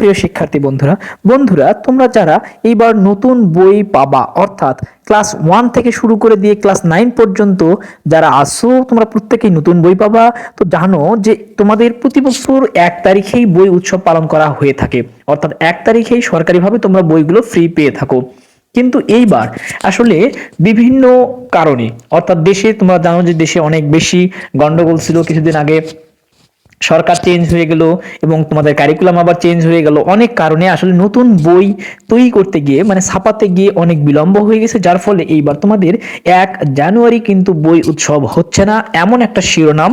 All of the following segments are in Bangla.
প্রিয় শিক্ষার্থী বন্ধুরা বন্ধুরা, তোমরা যারা এইবার নতুন বই পাবা, অর্থাৎ ক্লাস ওয়ান থেকে শুরু করে দিয়ে ক্লাস নাইন পর্যন্ত যারা আসো, তোমরা প্রত্যেকেই নতুন বই পাবা। তো জানো যে তোমাদের প্রতি বছর এক তারিখেই বই উৎসব পালন করা হয়ে থাকে। অর্থাৎ এক তারিখেই সরকারিভাবে তোমরা বইগুলো ফ্রি পেয়ে থাকো। কিন্তু এইবার আসলে বিভিন্ন কারণে, অর্থাৎ দেশে তোমরা জানো যে দেশে অনেক বেশি গন্ডগোল ছিল কিছুদিন আগে। সরকার চেঞ্জ হয়ে গেল এবং তোমাদের কারিকুলাম আবার চেঞ্জ হয়ে গেল। অনেক কারণে আসলে নতুন বই তৈরি করতে গিয়ে মানে ছাপাতে গিয়ে অনেক বিলম্ব হয়ে গেছে, যার ফলে এইবার তোমাদের এক জানুয়ারি কিন্তু বই উৎসব হচ্ছে না। এমন একটা শিরোনাম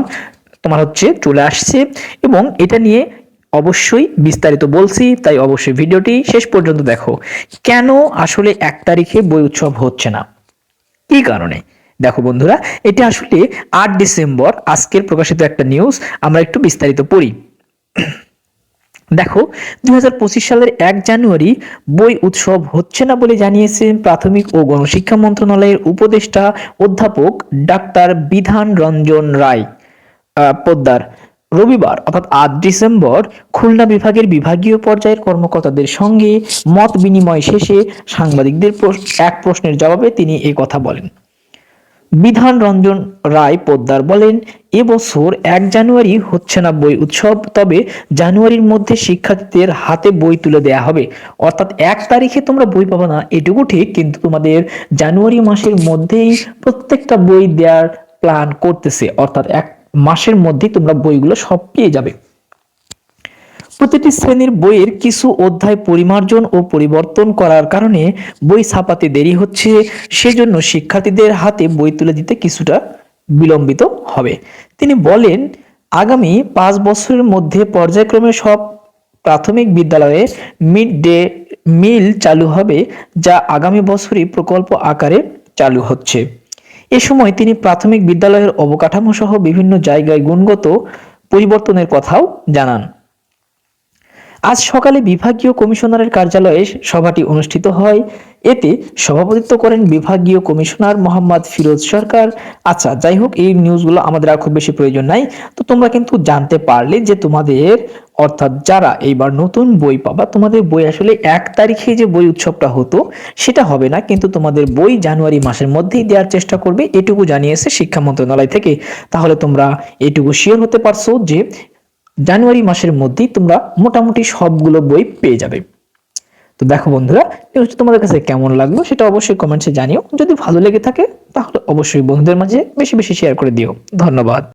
তোমার হচ্ছে চলে আসছে এবং এটা নিয়ে অবশ্যই বিস্তারিত বলছি, তাই অবশ্যই ভিডিওটি শেষ পর্যন্ত দেখো। কেন আসলে এক তারিখে বই উৎসব হচ্ছে না? কি কারণে? দেখো বন্ধুরা, এটা আসলে আট ডিসেম্বর, আজকের প্রকাশিত একটা নিউজ আমরা একটু বিস্তারিত পড়ি। দেখো, দুই হাজার পঁচিশ সালের এক জানুয়ারি বই উৎসব হচ্ছে না বলে জানিয়েছেন প্রাথমিক ও গণশিক্ষা মন্ত্রণালয়ের উপদেষ্টা অধ্যাপক ডাক্তার বিধান রঞ্জন রায়। পোদ্দার, রবিবার, অর্থাৎ আট ডিসেম্বর, খুলনা বিভাগের বিভাগীয় পর্যায়ের কর্মকর্তাদের সঙ্গে মত বিনিময় শেষে সাংবাদিকদের এক প্রশ্নের জবাবে তিনি এই কথা বলেন। বিধান রঞ্জন রায় পোদ্দার বলেন এবছর এক জানুয়ারি হচ্ছে না বই উৎসব, তবে জানুয়ারির মধ্যে শিক্ষার্থীদের হাতে বই তুলে দেয়া হবে। অর্থাৎ এক তারিখে তোমরা বই পাবে না, এটুকু ঠিক, কিন্তু তোমাদের জানুয়ারি মাসের মধ্যেই প্রত্যেকটা বই দেওয়ার প্ল্যান করতেছে। অর্থাৎ এক মাসের মধ্যেই তোমরা বইগুলো সব পেয়ে যাবে। প্রতিটি শ্রেণির বইয়ের কিছু অধ্যায় পরিমার্জন ও পরিবর্তন করার কারণে বই ছাপাতে দেরি হচ্ছে, সেজন্য শিক্ষার্থীদের হাতে বই তুলে দিতে কিছুটা বিলম্বিত হবে। তিনি বলেন, আগামী পাঁচ বছরের মধ্যে পর্যায়ক্রমে সব প্রাথমিক বিদ্যালয়ে মিড ডে মিল চালু হবে, যা আগামী বছরই প্রকল্প আকারে চালু হচ্ছে। এ সময় তিনি প্রাথমিক বিদ্যালয়ের অবকাঠামো সহ বিভিন্ন জায়গায় গুণগত পরিবর্তনের কথাও জানান। আজ সকালে বিভাগীয় কমিশনারের কার্যালয়ে সভাটি অনুষ্ঠিত হয়। এতে সভাপতিত্ব করেন বিভাগীয় কমিশনার মোহাম্মদ ফিরোজ সরকার। আচ্ছা যাই হোক, এই নিউজগুলো আমাদের আর খুব বেশি প্রয়োজন নাই। তো তোমরা কিন্তু জানতে পারলে যে তোমাদের, অর্থাৎ যারা এইবার নতুন বই পাবা, তোমাদের বই আসলে এক তারিখে যে বই উৎসবটা হতো, সেটা হবে না। কিন্তু তোমাদের বই জানুয়ারি মাসের মধ্যেই দেওয়ার চেষ্টা করবে, এটুকু জানিয়েছে শিক্ষা মন্ত্রণালয় থেকে। তাহলে তোমরা এটুকু শিওর হতে পারছ যে জানুয়ারি মাসের মধ্যেই তোমরা মোটামুটি সবগুলো বই পেয়ে যাবে। তো দেখো বন্ধুরা নিউজটা তোমাদের কাছে কেমন লাগল সেটা অবশ্যই কমেন্টসে জানিও। যদি ভালো লেগে থাকে, তাহলে অবশ্যই বন্ধুদের মাঝে বেশি বেশি শেয়ার করে দিও। ধন্যবাদ।